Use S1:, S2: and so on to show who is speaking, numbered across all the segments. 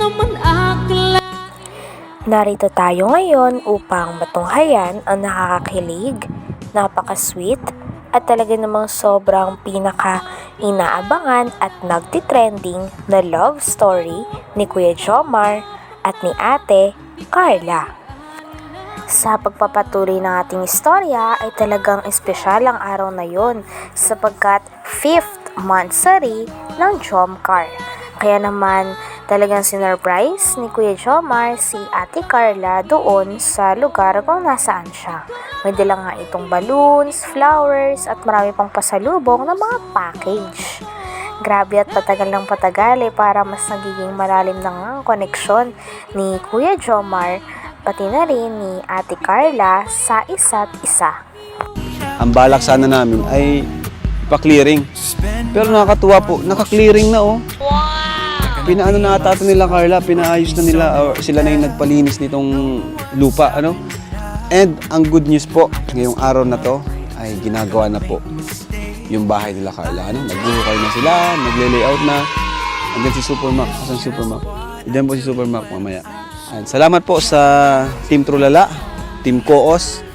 S1: naman akla
S2: Narito tayo ngayon upang matunghayan ang nakakakilig, napaka-sweet, at talaga namang sobrang pinaka-inaabangan at nagtitrending na love story ni Kuya Jomar at ni Ate Carla. Sa pagpapatuloy ng ating istorya ay talagang espesyal ang araw na yon sapagkat 5th monthsary ng Jomcar. Kaya naman talagang sinurprise ni Kuya Jomar si Ate Carla doon sa lugar kung nasaan siya. May dala nga itong balloons, flowers at marami pang pasalubong na mga package. Grabe at patagal ng patagal eh, para mas nagiging malalim na ang koneksyon ni Kuya Jomar pati na rin ni Ate Carla sa isa't isa.
S3: Ang balak sana namin ay pa-clearing. Pero nakakatuwa po, naka-clearing na oh. Pinaano na ata ito nila Carla, pinaayos na nila or sila na yung nagpalinis nitong lupa, ano? And ang good news po, ngayong araw na to ay ginagawa na po yung bahay nila Carla. Ano? Nagbuhukay na sila, nagle-layout na. Andyan si Supermac. Asan si Supermac? Diyan po si Supermac mamaya. And salamat po sa Team Trulala, Team Koos,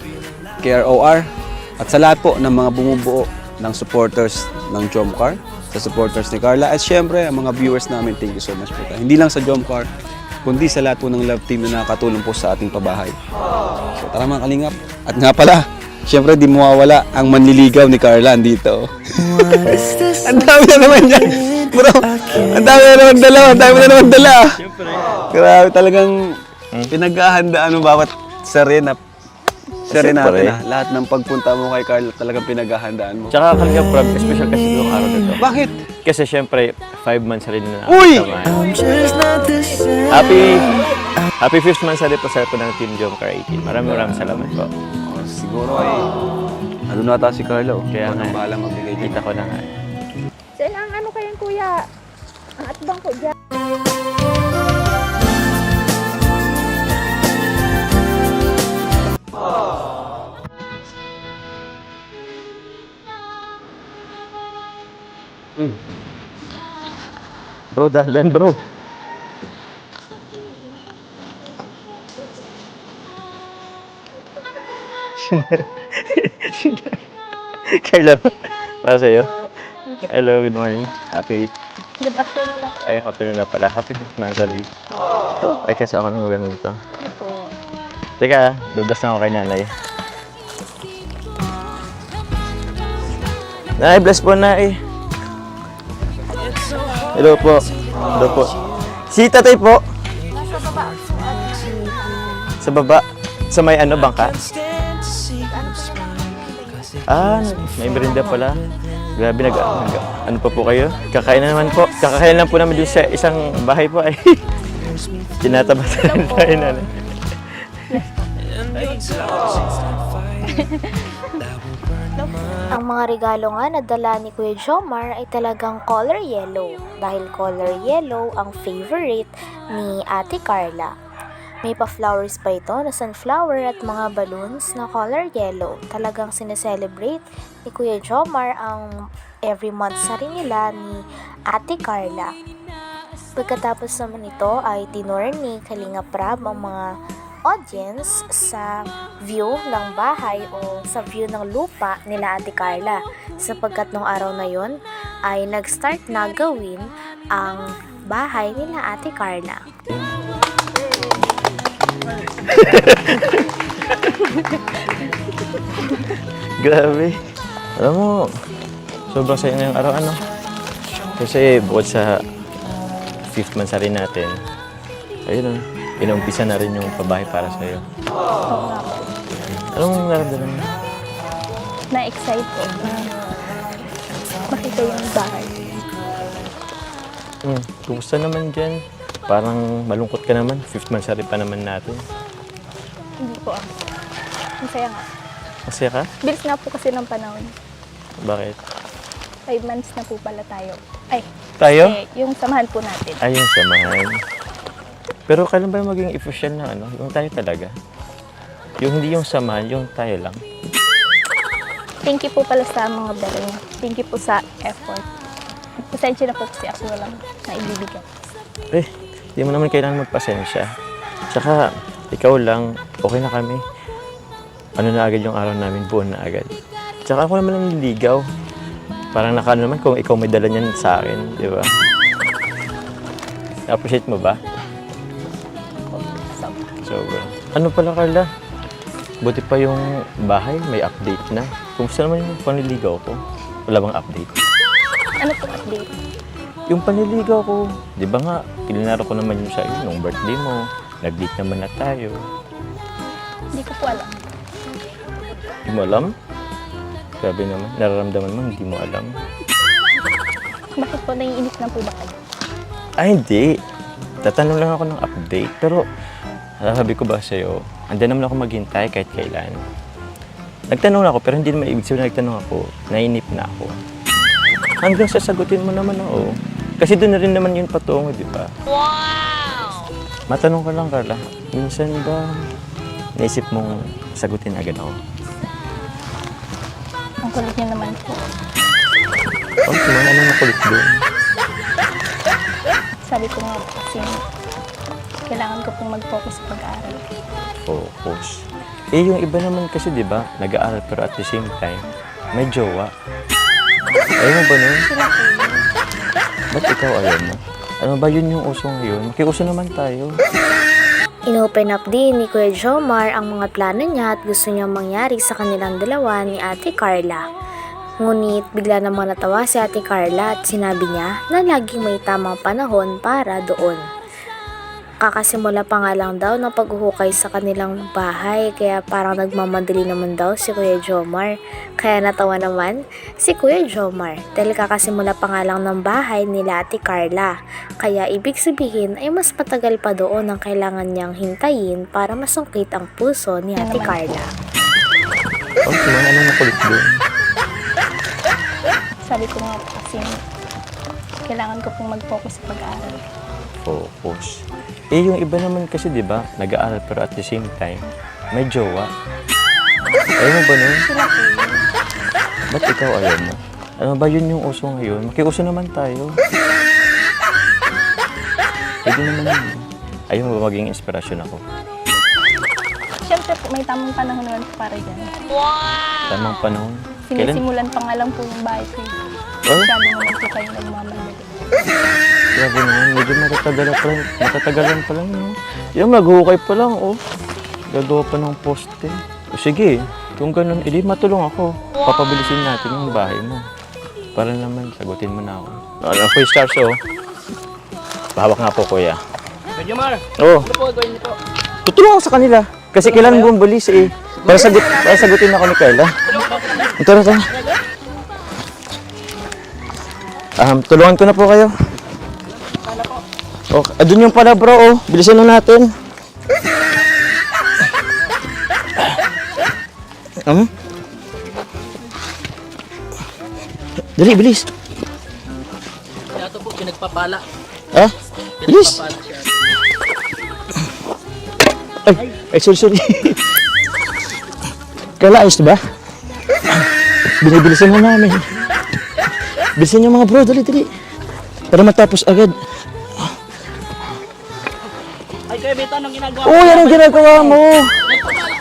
S3: KROR, at sa lahat po ng mga bumubuo ng supporters ng Jomcar, sa supporters ni Carla, at syempre ang mga viewers namin, thank you so much po. Hindi lang sa Jomcar, kundi sa lahat po ng love team na nakakatulong po sa ating pabahay. So tara mga kalingap. At nga pala, syempre di mawawala ang manliligaw ni Carla dito. ang dami na naman yan. Bro, ang dami na naman dala, ang dami na naman dala. Grabe talagang pinaghahandaan mo bawat serena. Serena
S4: Siyempre.
S3: na. Lahat ng pagpunta mo kay Carla talagang pinaghahandaan mo.
S4: Tsaka Kalingap Rob, special kasi itong araw na to.
S3: Bakit?
S4: Kasi syempre, five months rin na
S3: Uy!
S4: Happy Happy fifth month sa po sa po ng Team Jomcar 18. Maraming maraming salamat po.
S3: Oh, siguro ay ano na ata si Carla. Oh.
S4: Kaya
S3: Kaya
S4: nga.
S3: nang bahala magbigay dito.
S4: Kita ko na nga.
S5: Saan ang ano kayang kuya? Ang atbang ko dyan.
S4: Bro, dalan bro. Carla, para sa'yo. Hello, good morning. Happy,
S5: Good afternoon
S4: ay, afternoon na pala. Happy sa leave. Ay, kasi ako nang ganito.
S5: po.
S4: Teka, dudas na ako kay nanay. Nay, bless po na eh. Hello po. Hello po. Si tatay po. Sa baba. Sa may ano, bangka? Ah, may merinda pala. Grabe, nag, nag, ano pa po kayo? Kakain na naman po. Kakakain lang po namin dun sa isang bahay po ay. Tinatabatan tayo na.
S2: Ang mga regalo nga na dala ni Kuya Jomar ay talagang color yellow dahil color yellow ang favorite ni Ate Carla. May pa-flowers pa ito na sunflower at mga balloons na color yellow. Talagang sineselebrate ni Kuya Jomar ang every month sa rin nila ni Ate Carla. Pagkatapos naman ito ay tinor ni Kalinga Prab ang mga audience sa view ng bahay o sa view ng lupa nila Ate Carla sapagkat nung araw na yon ay nag-start na gawin ang bahay nila Ate Carla.
S4: Grabe. Alam mo, sobrang saya na yung araw, ano? Kasi bukod sa fifth month sa natin, ayun o, inumpisa na rin yung pabahay para sa'yo. Anong naramdaman mo?
S5: Na-excite po. na Makita yung bahay.
S4: Hmm, kumusta naman dyan? Parang malungkot ka naman. Fifth month sa rin pa naman natin.
S5: Hindi po ah. Masaya nga.
S4: Masaya ka?
S5: Bilis nga po kasi ng panahon.
S4: Bakit?
S5: Five months na po pala tayo. Ay,
S4: Tayo?
S5: eh, yung samahan po natin.
S4: Ayun, samahan. Pero kailan ba yung maging official na ano? Yung tayo talaga? Yung hindi yung samahan, yung tayo lang.
S5: Thank you po pala sa mga bero niyo. Thank you po sa effort. Pasensya na po kasi ako walang naibibigay.
S4: Eh, Hindi mo naman kailangan magpasensya. Tsaka, ikaw lang, okay na kami. Ano na agad yung araw namin, buon na agad. Tsaka ako naman ang nililigaw. Parang nakaano naman kung ikaw may dala niyan sa akin, di ba? Appreciate mo ba? Sobra. Ano pala, Carla? Buti pa yung bahay, may update na. Kumusta naman yung panliligaw ko? Wala bang update?
S5: Ano po update?
S4: Yung panliligaw ko, di ba nga, ilinaro ko naman yung sa'yo nung birthday mo. Nag-date naman na tayo.
S5: Hindi ko po alam.
S4: Hindi mo alam? Grabe naman, nararamdaman mo, hindi mo alam.
S5: Bakit po naiinip na po ba kayo?
S4: Ay, hindi. Tatanong lang ako ng update. Pero, sabi ko ba sa'yo, andyan naman ako maghintay kahit kailan. Nagtanong ako, pero hindi naman ibig sabihin na nagtanong ako, nainip na ako. Hanggang sasagutin mo naman ako. Kasi doon na rin naman yun patungo, di ba? Wow! Matanong ka lang, Carla. Minsan ba naisip mong sagutin agad ako?
S5: Ang kulit niyo naman po.
S4: Oh, man, ano nakulit doon?
S5: Sabi ko nga po kasi kailangan ko pong mag-focus sa pag-aaral.
S4: Focus. Eh, yung iba naman kasi, di ba, nag-aaral pero at the same time, may jowa. Ayaw mo ba nun? Ba't ikaw ayaw mo? Ano ba yun yung uso ngayon? Makiuso naman tayo.
S2: Inopen up din ni Kuya Jomar ang mga plano niya at gusto niyang mangyari sa kanilang dalawa ni Ate Carla. Ngunit bigla namang natawa si Ate Carla at sinabi niya na laging may tamang panahon para doon. Kakasimula pa nga lang daw ng paghuhukay sa kanilang bahay kaya parang nagmamadali naman daw si Kuya Jomar. Kaya natawa naman si Kuya Jomar dahil kakasimula pa nga lang ng bahay nila Ate Carla. Kaya ibig sabihin ay mas matagal pa doon ang kailangan niyang hintayin para masungkit ang puso ni Ate Carla.
S4: Oh, man, ano nakulit doon?
S5: Sabi ko nga kasi kailangan ko pong mag-focus sa pag-aaral.
S4: Focus. Eh, yung iba naman kasi, di ba, nag-aaral pero at the same time, may jowa. Ayaw mo ba nun?
S5: Sila po yun.
S4: Ba't ikaw ayaw mo? Ano ba yun yung uso ngayon? Makiuso naman tayo. Pwede naman yun. Ayaw mo ba maging inspirasyon ako?
S5: Siyempre po, may tamang panahon naman po para dyan.
S4: Tamang panahon. Kailan?
S5: Sinisimulan pa nga lang po yung bahay ko.
S4: Oh?
S5: Masyado naman po kayo nagmamadali.
S4: Grabe naman, medyo matatagalan pa lang, matatagalan pa lang, no? Yung naghuhukay pa lang, oh. Gagawa pa ng poste. O sige, kung ganun, edi matulong ako. Papabilisin natin yung bahay mo. Para naman, sagutin mo na ako. Ano po yung stars, oh. Bahawak nga po, kuya.
S1: Medyo Mar,
S4: Oo,
S1: ano po gawin niyo po?
S4: tutulong ako sa kanila. Kasi kailangan bumbalis, eh. Para, sagut, para sagutin ako ni Carla. Tara, tara. Um, tulungan ko na po kayo. Okay, ah, dun yung pala bro, oh. Bilisan na natin. Um? Dali, bilis.
S1: Ito po, pinagpapala.
S4: Ah, bilis. Ay, ay, sorry, sorry. Kala, ayos na ba? Binibilisan na namin. Bilisan niyo mga bro, dali, dali. Para matapos agad.
S1: Ay, Kuya Bito, anong ginagawa
S4: Oo, yan ang ginagawa mo.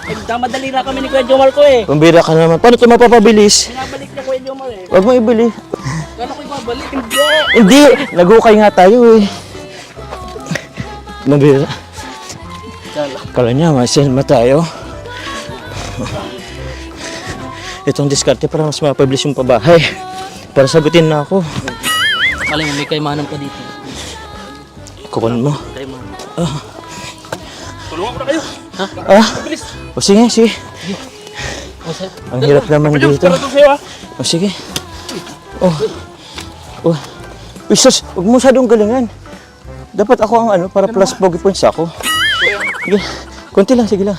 S1: Nagdamadali na kami ni Kuya Jomar ko eh.
S4: Pambira ka naman. Paano ito mapapabilis?
S1: Pinabalik niya Kuya Jomar eh.
S4: Huwag mo ibili.
S1: Gano'n ko ibabalik? Hindi!
S4: Hindi, nagukay nga tayo eh. Mabira. Kala niya, masin ma tayo. Itong diskarte para mas mapabilis yung pabahay. Para sagutin na ako.
S1: Maling may kaymanan pa dito.
S4: Kukunin mo.
S1: Kaymanan.
S4: Ah, o sige, sige.
S1: O, sir.
S4: Ang hirap naman dito.
S1: Ah.
S4: O sige. Oh. Oh. Uy, sus, huwag mo masyadong galingan. Dapat ako ang ano, para plus bogey points ako. Sige, konti lang, sige lang.